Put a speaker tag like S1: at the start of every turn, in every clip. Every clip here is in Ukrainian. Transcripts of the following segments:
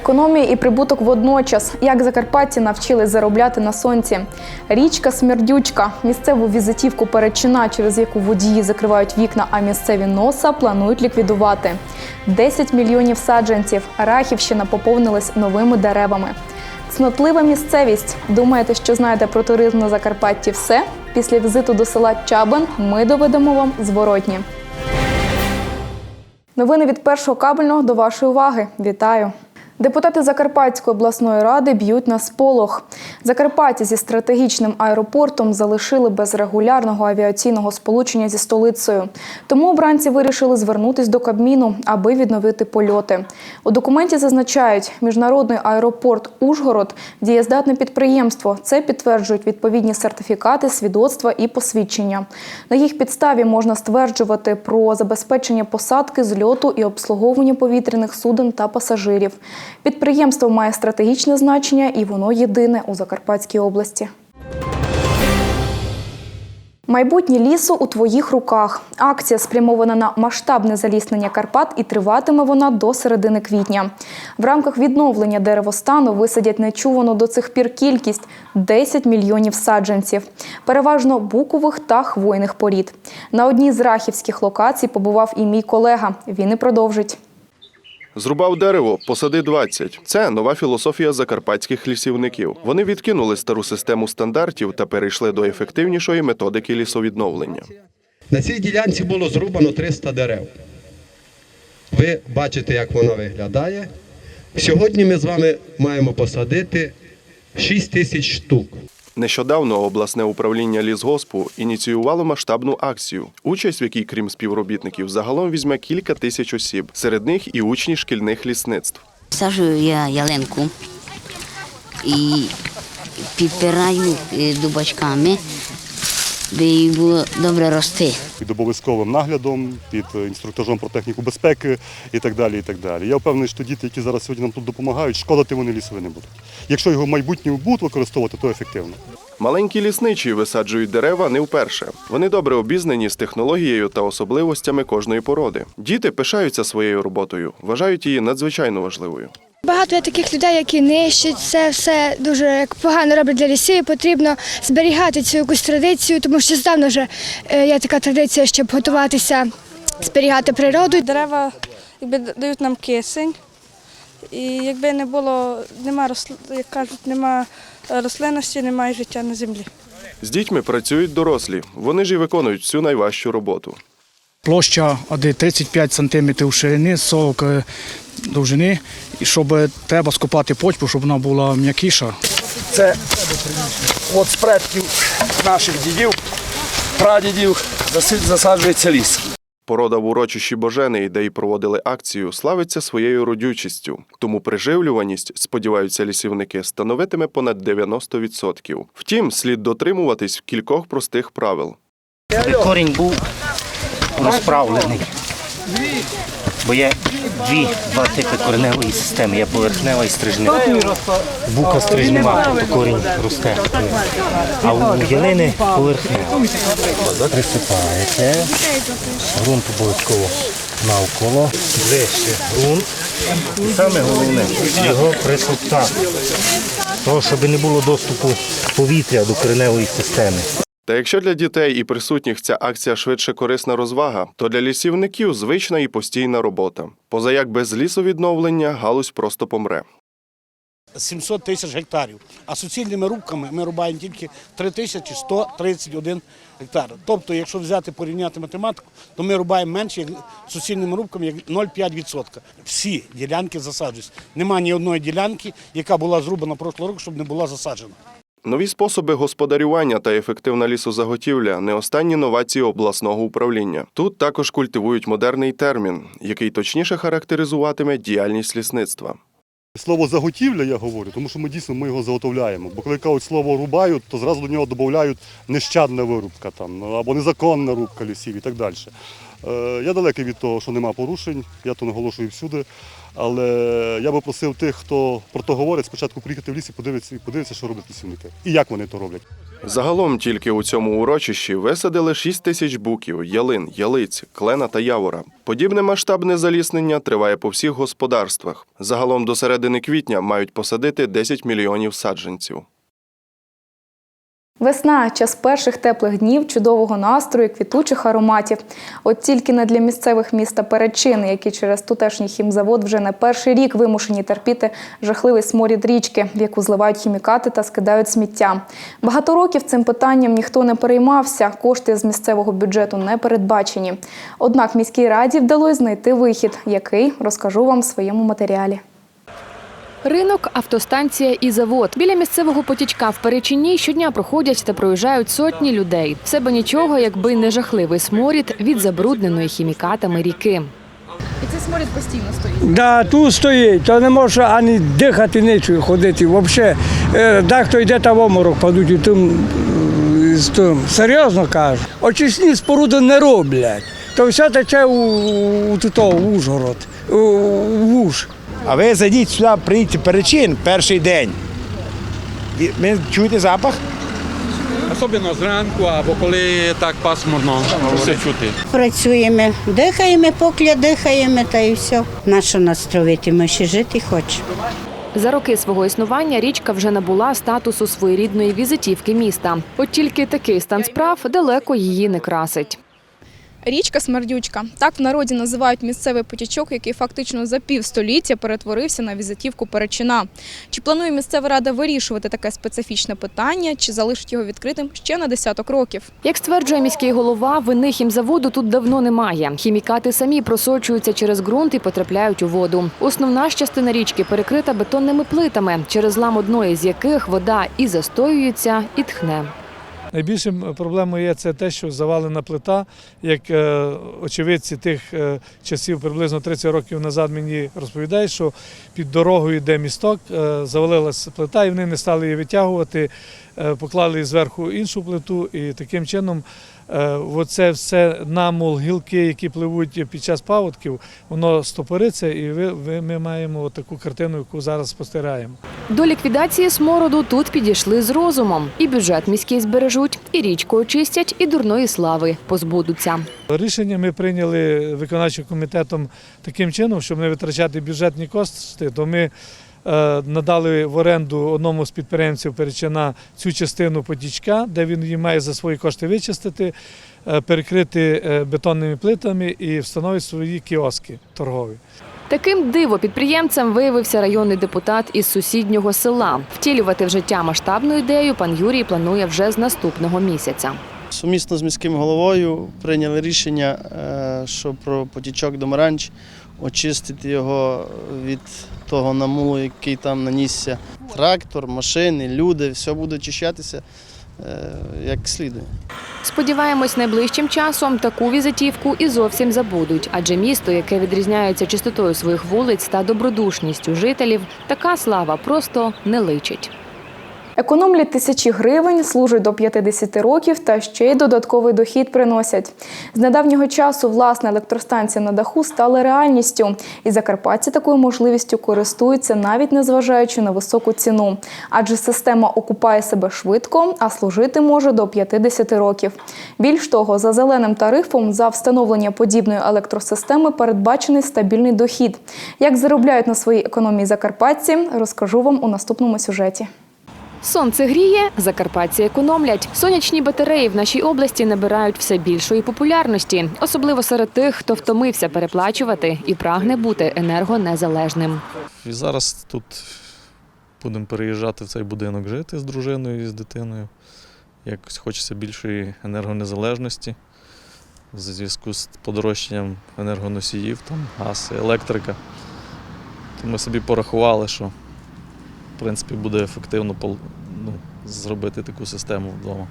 S1: Економія і прибуток водночас. Як закарпатці навчились заробляти на сонці. Річка Смердючка. Місцеву візитівку Перечина, через яку водії закривають вікна, а місцеві носа планують ліквідувати. 10 мільйонів саджанців. Рахівщина поповнилась новими деревами. Цнотлива місцевість. Думаєте, що знаєте про туризм на Закарпатті все? Після візиту до села Чабан ми доведемо вам зворотні. Новини від першого кабельного до вашої уваги. Вітаю! Депутати Закарпатської обласної ради б'ють на сполох. Закарпаття зі стратегічним аеропортом залишили без регулярного авіаційного сполучення зі столицею. Тому обранці вирішили звернутись до Кабміну, аби відновити польоти. У документі зазначають, міжнародний аеропорт Ужгород дієздатне підприємство. Це підтверджують відповідні сертифікати, свідоцтва і посвідчення. На їх підставі можна стверджувати про забезпечення посадки, зльоту і обслуговування повітряних суден та пасажирів. Підприємство має стратегічне значення і воно єдине у Закарпатській області. Майбутнє лісу у твоїх руках. Акція спрямована на масштабне заліснення Карпат і триватиме вона до середини квітня. В рамках відновлення деревостану висадять нечувану до цих пір кількість 10 мільйонів саджанців, переважно букових та хвойних порід. На одній з рахівських локацій побував і мій колега. Він і продовжить.
S2: Зрубав дерево, посади 20. Це нова філософія закарпатських лісівників. Вони відкинули стару систему стандартів та перейшли до ефективнішої методики лісовідновлення.
S3: На цій ділянці було зрубано 300 дерев. Ви бачите, як воно виглядає. Сьогодні ми з вами маємо посадити 6 тисяч штук.
S2: Нещодавно обласне управління лісгоспу ініціювало масштабну акцію, участь в якій, крім співробітників, загалом візьме кілька тисяч осіб, серед них і учні шкільних лісництв.
S4: Саджую я ялинку і підпираю е, дубачками, би їй було добре рости.
S5: під обов'язковим наглядом, під е, інструктажом про техніку безпеки і так далі. І так далі. Я впевнений, що діти, які зараз сьогодні нам тут допомагають, шкодити вони лісові не будуть. Якщо його в майбутньому будуть використовувати, то ефективно.
S2: Маленькі лісничі висаджують дерева не вперше. Вони добре обізнані з технологією та особливостями кожної породи. Діти пишаються своєю роботою, вважають її надзвичайно важливою.
S6: Багато є таких людей, які нищать це все дуже як погано роблять для лісів. Потрібно зберігати цю якусь традицію, тому що здавна вже е, є така традиція, щоб готуватися, зберігати природу.
S7: Дерева якби дають нам кисень. І якби не було, нема як кажуть, нема рослинності, немає життя на землі.
S2: З дітьми працюють дорослі. Вони ж і виконують всю найважчу роботу.
S8: Площа один 35 см ширини, 40 довжини, і щоб треба скопати почву, щоб вона була м'якіша. Це от з предків наших дідів, прадідів засаджується ліс.
S2: Порода в урочищі Божени, де й проводили акцію, славиться своєю родючістю. Тому приживлюваність, сподіваються лісівники, становитиме понад 90%. Втім, слід дотримуватись кількох простих правил.
S9: корінь був розправлений. Бо є дві, два типи кореневої системи. Є поверхнева і стрижнева. Бука стрижнева, тобто корінь росте. А у ялини поверхнева. Присипаєте. Грунт обов'язково навколо. Ближче ґрунт. І саме головне його присоптати. Того, щоб не було доступу повітря до кореневої системи.
S2: Та якщо для дітей і присутніх ця акція швидше корисна розвага, то для лісівників звична і постійна робота. Позаяк без лісовідновлення галузь просто помре.
S10: 700 тисяч гектарів. А суцільними рубками ми рубаємо тільки 3131 гектар. Тобто, якщо взяти порівняти математику, то ми рубаємо менше як суцільними рубками як 0,5%. Всі ділянки засаджуються. Нема ні одної ділянки, яка була зрубана прошлого року, щоб не була засаджена.
S2: Нові способи господарювання та ефективна лісозаготівля не останні новації обласного управління. Тут також культивують модерний термін, який точніше характеризуватиме діяльність лісництва.
S5: Слово заготівля я говорю, тому що ми дійсно ми його заготовляємо. Бо коли кажуть слово рубають, то зразу до нього додають нещадна вирубка там або незаконна рубка лісів і так далі. Е, Я далекий від того, що нема порушень, я то наголошую всюди. Але я би просив тих, хто про то говорить, спочатку приїхати в ліс і подивитися, і подивитися, що роблять лісівники. І як вони то роблять.
S2: Загалом тільки у цьому урочищі висадили 6 тисяч буків, ялин, ялиць, клена та явора. Подібне масштабне заліснення триває по всіх господарствах. Загалом до середини квітня мають посадити 10 мільйонів саджанців.
S1: Весна час перших теплих днів, чудового настрою, квітучих ароматів. От тільки не для місцевих міста перечин, які через тутешній хімзавод вже не перший рік вимушені терпіти жахливий сморід річки, в яку зливають хімікати та скидають сміття. Багато років цим питанням ніхто не переймався, кошти з місцевого бюджету не передбачені. Однак міській раді вдалося знайти вихід, який розкажу вам в своєму матеріалі.
S11: Ринок, автостанція і завод. Біля місцевого потічка в Перечині щодня проходять та проїжджають сотні людей. Все би нічого, якби не жахливий сморід від забрудненої хімікатами ріки.
S1: І цей сморід постійно стоїть.
S12: Да, тут стоїть, то не може ані дихати, нічого ходити. Взагалі, е, дехто йде та в оморок падуть у тим, е, тим. Серйозно кажу. Очисні споруди не роблять. То все тече у, у, туто, в Ужгород, у, в Уж.
S13: А ви зайдіть сюди, прийти перечин перший день. Ви чуєте запах?
S14: Особливо зранку або коли так пасмурно, все чути.
S15: Працюємо, дихаємо, поки дихаємо, та і все. На що нас травити? Ми ще жити хочемо.
S11: За роки свого існування річка вже набула статусу своєрідної візитівки міста. От тільки такий стан справ далеко її не красить.
S1: Річка Смердючка. Так в народі називають місцевий потічок, який фактично за півстоліття перетворився на візитівку Перечина. Чи планує місцева рада вирішувати таке специфічне питання, чи залишить його відкритим ще на десяток років?
S11: Як стверджує міський голова, вини хімзаводу тут давно немає. Хімікати самі просочуються через ґрунт і потрапляють у воду. Основна ж частина річки перекрита бетонними плитами, через лам одної з яких вода і застоюється, і тхне.
S16: Найбільшим проблемою є це те, що завалена плита, як е, очевидці тих е, часів, приблизно 30 років назад мені розповідають, що під дорогою йде місток, е, завалилася плита, і вони не стали її витягувати, поклали зверху іншу плиту, і таким чином оце все намул, гілки, які пливуть під час паводків, воно стопориться, і ми маємо таку картину, яку зараз спостерігаємо.
S11: До ліквідації смороду тут підійшли з розумом. І бюджет міський збережуть, і річку очистять, і дурної слави позбудуться.
S16: Рішення ми прийняли виконавчим комітетом таким чином, щоб не витрачати бюджетні кошти, то ми е, надали в оренду одному з підприємців Перечина цю частину потічка, де він її має за свої кошти вичистити, е, перекрити е, бетонними плитами і встановити свої кіоски торгові.
S11: Таким диво підприємцем виявився районний депутат із сусіднього села. Втілювати в життя масштабну ідею пан Юрій планує вже з наступного місяця.
S17: Сумісно з міським головою прийняли рішення, е, що про потічок Домаранч очистити його від того намулу, який там нанісся. Трактор, машини, люди, все буде очищатися е, як слідує.
S11: Сподіваємось, найближчим часом таку візитівку і зовсім забудуть, адже місто, яке відрізняється чистотою своїх вулиць та добродушністю жителів, така слава просто не личить.
S1: Економлять тисячі гривень, служать до 50 років та ще й додатковий дохід приносять. З недавнього часу власна електростанція на даху стала реальністю, і закарпатці такою можливістю користуються навіть незважаючи на високу ціну. Адже система окупає себе швидко, а служити може до 50 років. Більш того, за зеленим тарифом за встановлення подібної електросистеми передбачений стабільний дохід. Як заробляють на своїй економії закарпатці, розкажу вам у наступному сюжеті.
S11: Сонце гріє, закарпатці економлять. Сонячні батареї в нашій області набирають все більшої популярності, особливо серед тих, хто втомився переплачувати і прагне бути енергонезалежним.
S18: І зараз тут будемо переїжджати в цей будинок жити з дружиною і з дитиною. Якось хочеться більшої енергонезалежності в зв'язку з подорожчанням енергоносіїв, там, газ, електрика. То ми собі порахували, що в принципі буде ефективно ну, зробити таку систему вдома.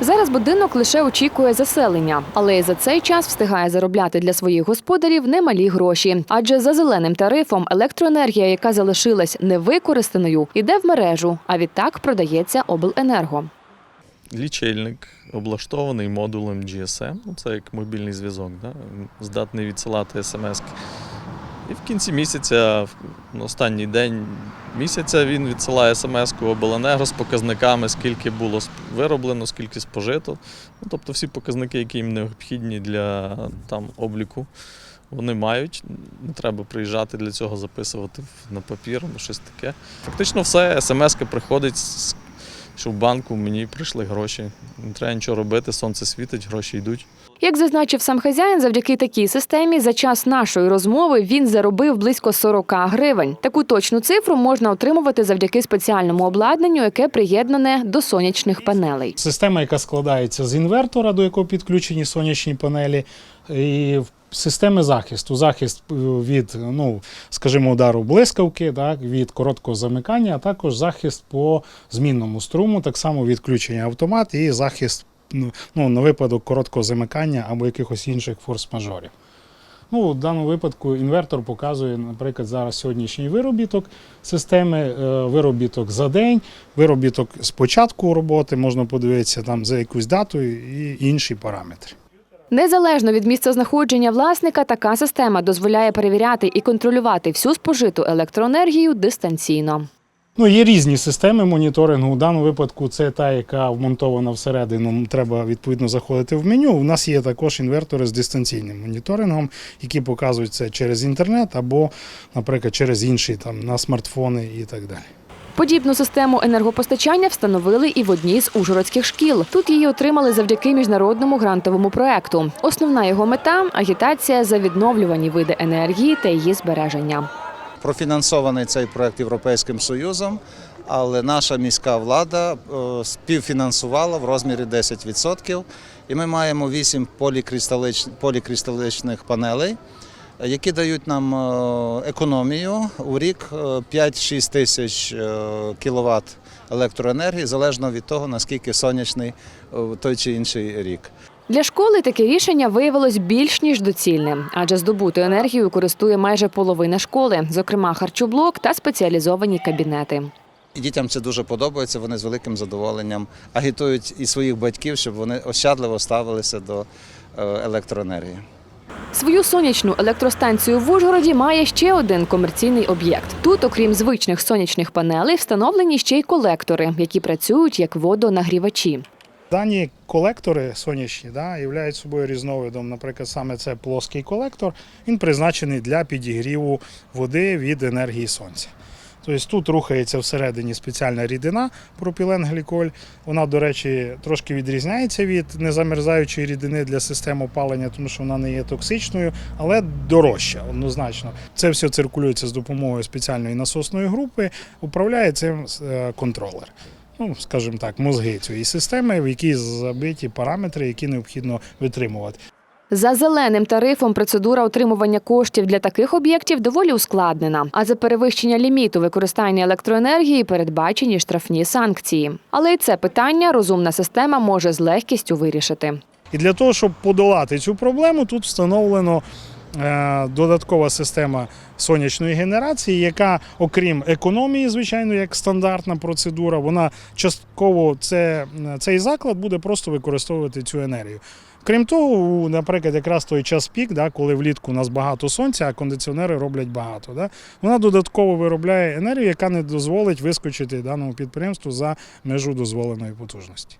S11: Зараз будинок лише очікує заселення, але і за цей час встигає заробляти для своїх господарів немалі гроші. Адже за зеленим тарифом електроенергія, яка залишилась невикористаною, йде в мережу, а відтак продається обленерго.
S18: лічильник облаштований модулем GSM, ну це як мобільний зв'язок, да? здатний відсилати смс. І в кінці місяця, в останній день місяця, він відсилає смс-ку обленерго з показниками, скільки було вироблено, скільки спожито. Ну, тобто всі показники, які їм необхідні для там, обліку, вони мають. Не треба приїжджати для цього, записувати на папір або щось таке. Фактично все, смс-ка приходить, що в банку мені прийшли гроші. Не треба нічого робити, сонце світить, гроші йдуть.
S11: Як зазначив сам хазяїн, завдяки такій системі за час нашої розмови він заробив близько 40 гривень. Таку точну цифру можна отримувати завдяки спеціальному обладнанню, яке приєднане до сонячних панелей.
S19: Система, яка складається з інвертора, до якого підключені сонячні панелі, і системи захисту. Захист е, від, ну, скажімо, удару блискавки, так, від короткого замикання, а також захист по змінному струму, так само відключення автомат і захист ну, ну, на випадок короткого замикання або якихось інших форс-мажорів. Ну, в даному випадку інвертор показує, наприклад, зараз сьогоднішній виробіток системи, е, виробіток за день, виробіток з початку роботи, можна подивитися там за якусь дату і інші параметри.
S11: Незалежно від місця знаходження власника, така система дозволяє перевіряти і контролювати всю спожиту електроенергію дистанційно.
S19: Ну, є різні системи моніторингу. У даному випадку це та, яка вмонтована всередину. Треба відповідно заходити в меню. У нас є також інвертори з дистанційним моніторингом, які показують це через інтернет або, наприклад, через інші там на смартфони і так далі.
S11: Подібну систему енергопостачання встановили і в одній з ужгородських шкіл. Тут її отримали завдяки міжнародному грантовому проекту. Основна його мета агітація за відновлювані види енергії та її збереження.
S20: Профінансований цей проект Європейським Союзом, але наша міська влада е, співфінансувала в розмірі 10%. І ми маємо 8 полікристалич- полікристаличних панелей, е, які дають нам е, економію у рік е, 5-6 тисяч кВт електроенергії, залежно від того, наскільки сонячний е, той чи інший рік.
S11: Для школи таке рішення виявилось більш ніж доцільним, адже здобуту енергію користує майже половина школи, зокрема харчоблок та спеціалізовані кабінети.
S20: Дітям це дуже подобається. Вони з великим задоволенням агітують і своїх батьків, щоб вони ощадливо ставилися до е, електроенергії.
S11: Свою сонячну електростанцію в Ужгороді має ще один комерційний об'єкт. Тут, окрім звичних сонячних панелей, встановлені ще й колектори, які працюють як водонагрівачі.
S19: Дані колектори сонячні да, являють собою різновидом. Наприклад, саме це плоский колектор. Він призначений для підігріву води від енергії сонця. Тобто тут рухається всередині спеціальна рідина пропіленгліколь. Вона, до речі, трошки відрізняється від незамерзаючої рідини для систем опалення, тому що вона не є токсичною, але дорожча однозначно. Це все циркулюється з допомогою спеціальної насосної групи, управляє цим е, контролер ну, скажімо так, мозги цієї системи, в якій забиті параметри, які необхідно витримувати.
S11: За зеленим тарифом процедура отримування коштів для таких об'єктів доволі ускладнена. А за перевищення ліміту використання електроенергії передбачені штрафні санкції. Але й це питання розумна система може з легкістю вирішити.
S19: І для того, щоб подолати цю проблему, тут встановлено е, додаткова система сонячної генерації, яка, окрім економії, звичайно, як стандартна процедура, вона частково це, цей заклад буде просто використовувати цю енергію. Крім того, наприклад, якраз той час пік, да, коли влітку у нас багато сонця, а кондиціонери роблять багато. Да, вона додатково виробляє енергію, яка не дозволить вискочити даному підприємству за межу дозволеної потужності.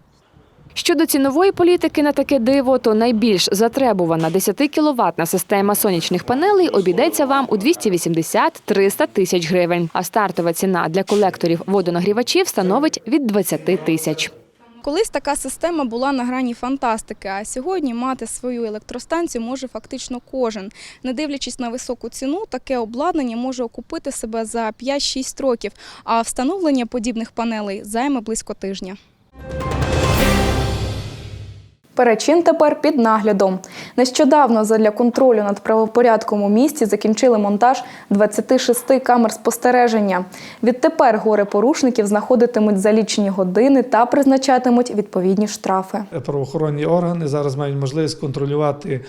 S11: Щодо цінової політики на таке диво, то найбільш затребувана 10 кіловатна система сонячних панелей обійдеться вам у 280-300 тисяч гривень. А стартова ціна для колекторів водонагрівачів становить від 20 тисяч.
S1: Колись така система була на грані фантастики, а сьогодні мати свою електростанцію може фактично кожен. Не дивлячись на високу ціну, таке обладнання може окупити себе за 5-6 років, а встановлення подібних панелей займе близько тижня. Перечин тепер під наглядом. Нещодавно задля контролю над правопорядком у місті закінчили монтаж 26 камер спостереження. Відтепер гори порушників знаходитимуть за лічені години та призначатимуть відповідні штрафи.
S16: правоохоронні органи зараз мають можливість контролювати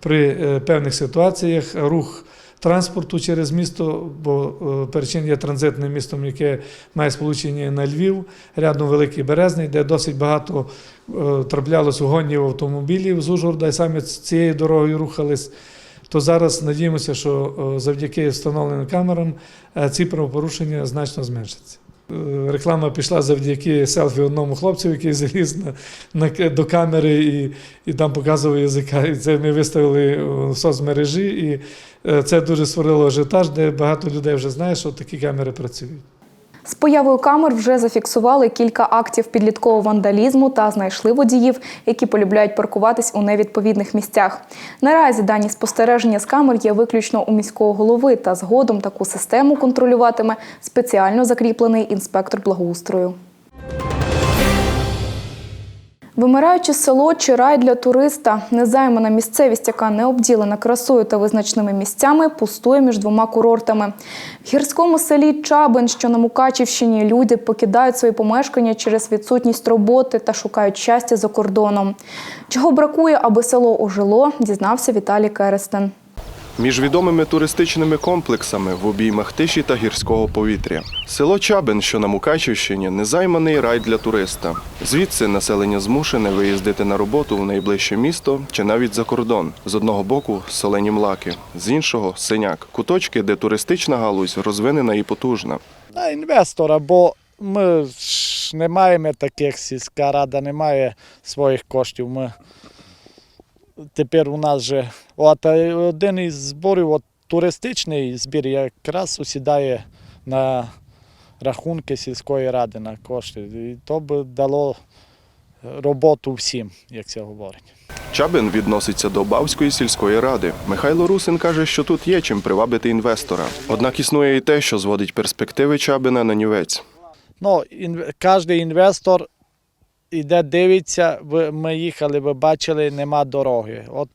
S16: при е, певних ситуаціях рух транспорту через місто, бо Перчин є транзитним містом, яке має сполучення на Львів, рядом Великий Березний, де досить багато е, траплялось угонів автомобілів з Ужгорода, і саме цією дорогою рухались. То зараз надіємося, що е, завдяки встановленим камерам е, ці правопорушення значно зменшаться. Е, Реклама пішла завдяки селфі одному хлопцю, який заліз на, на, до камери і, і там показував язика. І це ми виставили в соцмережі, і е, це дуже створило ажіотаж, де багато людей вже знає, що такі камери працюють.
S1: З появою камер вже зафіксували кілька актів підліткового вандалізму та знайшли водіїв, які полюбляють паркуватись у невідповідних місцях. Наразі дані спостереження з камер є виключно у міського голови, та згодом таку систему контролюватиме спеціально закріплений інспектор благоустрою. Вимираюче село чи рай для туриста, незаймана місцевість, яка не обділена красою та визначними місцями, пустує між двома курортами. В гірському селі Чабин, що на Мукачівщині, люди покидають свої помешкання через відсутність роботи та шукають щастя за кордоном. Чого бракує, аби село ожило, дізнався Віталій Керестен.
S2: Між відомими туристичними комплексами в обіймах тиші та гірського повітря. Село Чабин, що на Мукачівщині, незайманий рай для туриста. Звідси населення змушене виїздити на роботу в найближче місто чи навіть за кордон. З одного боку солені млаки, з іншого синяк. Куточки, де туристична галузь розвинена і потужна.
S21: на інвестора, бо ми ж не маємо таких, сільська рада не має своїх коштів. Ми тепер у нас же от е, один із зборів, от, туристичний збір якраз усідає на рахунки сільської ради на кошти. І то би дало роботу всім, як це говорить.
S2: Чабин відноситься до Бавської сільської ради. Михайло Русин каже, що тут є чим привабити інвестора. Однак існує і те, що зводить перспективи Чабина на нівець.
S21: Ну, ін... кожен інвестор іде, дивиться, ми їхали, ви бачили, нема дороги. От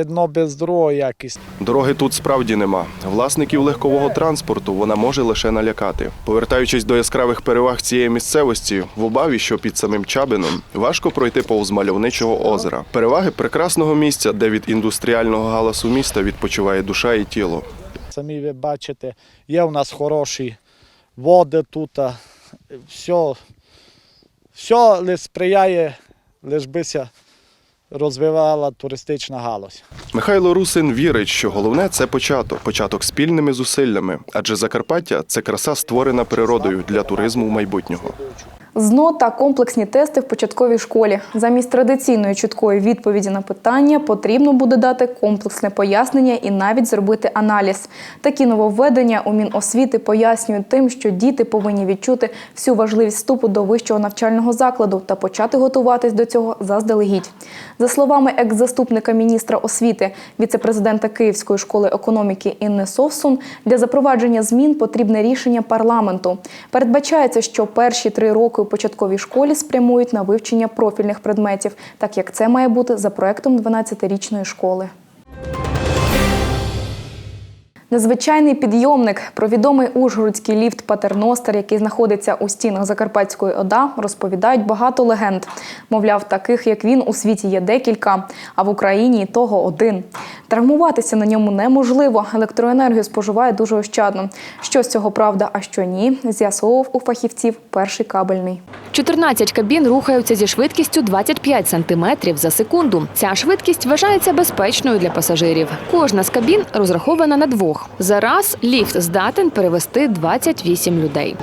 S21: одно без другого якість.
S2: Дороги тут справді нема. Власників легкового транспорту вона може лише налякати. Повертаючись до яскравих переваг цієї місцевості, в обаві, що під самим Чабином, важко пройти повз мальовничого озера. Переваги прекрасного місця, де від індустріального галасу міста відпочиває душа і тіло.
S21: Самі ви бачите, є у нас хороші води тут, все, все лише сприяє, лиш бися розвивала туристична галузь.
S2: Михайло Русин вірить, що головне це початок, початок спільними зусиллями, адже Закарпаття це краса створена природою для туризму майбутнього.
S1: ЗНО та комплексні тести в початковій школі. Замість традиційної чіткої відповіді на питання потрібно буде дати комплексне пояснення і навіть зробити аналіз. Такі нововведення у Міносвіти пояснюють тим, що діти повинні відчути всю важливість вступу до вищого навчального закладу та почати готуватись до цього заздалегідь. За словами екс-заступника міністра освіти, віце-президента Київської школи економіки Інни Совсун, для запровадження змін потрібне рішення парламенту. Передбачається, що перші три роки у початковій школі спрямують на вивчення профільних предметів, так як це має бути за проектом 12-річної школи. Незвичайний підйомник про відомий ужгородський ліфт Патерностер, який знаходиться у стінах Закарпатської ОДА, розповідають багато легенд. Мовляв, таких як він у світі є декілька, а в Україні того один. Травмуватися на ньому неможливо. Електроенергію споживає дуже ощадно. Що з цього правда, а що ні, з'ясовував у фахівців перший кабельний.
S11: 14 кабін рухаються зі швидкістю 25 см за секунду. Ця швидкість вважається безпечною для пасажирів. Кожна з кабін розрахована на двох. Зараз ліфт здатен перевести 28 людей.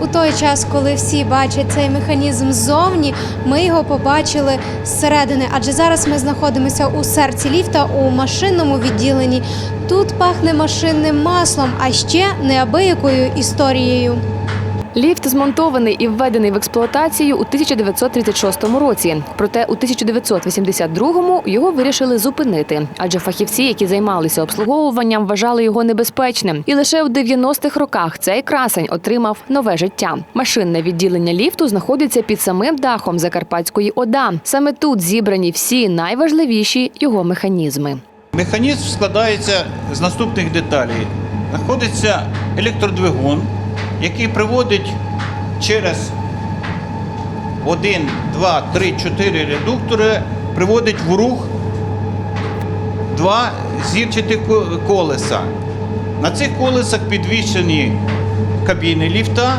S22: У той час, коли всі бачать цей механізм ззовні, ми його побачили зсередини. Адже зараз ми знаходимося у серці ліфта у машинному відділенні. Тут пахне машинним маслом, а ще неабиякою історією.
S11: Ліфт змонтований і введений в експлуатацію у 1936 році. Проте у 1982-му його вирішили зупинити, адже фахівці, які займалися обслуговуванням, вважали його небезпечним. І лише у 90-х роках цей красень отримав нове життя. Машинне відділення ліфту знаходиться під самим дахом Закарпатської ОДА. Саме тут зібрані всі найважливіші його механізми.
S23: Механізм складається з наступних деталей. Знаходиться електродвигун, який приводить через 1, 2, 3, 4 редуктори, приводить в рух два зірчатих колеса. На цих колесах підвішені кабіни ліфта.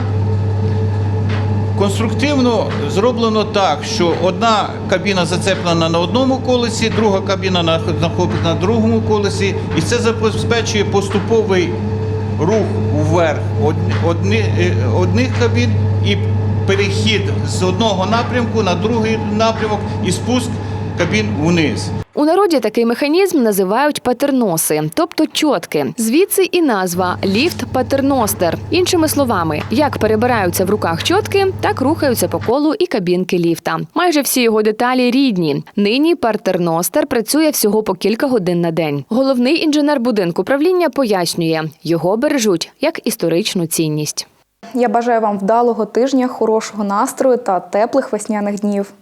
S23: Конструктивно зроблено так, що одна кабіна зацеплена на одному колесі, друга кабіна на- знаходиться на другому колесі, і це забезпечує поступовий рух вверх одні- е, одних кабін і перехід з одного напрямку на другий напрямок і спуск кабін вниз.
S11: У народі такий механізм називають патерноси, тобто чотки. Звідси і назва ліфт патерностер. Іншими словами, як перебираються в руках чотки, так рухаються по колу і кабінки ліфта. Майже всі його деталі рідні. Нині патерностер працює всього по кілька годин на день. Головний інженер будинку правління пояснює, його бережуть як історичну цінність.
S1: Я бажаю вам вдалого тижня, хорошого настрою та теплих весняних днів.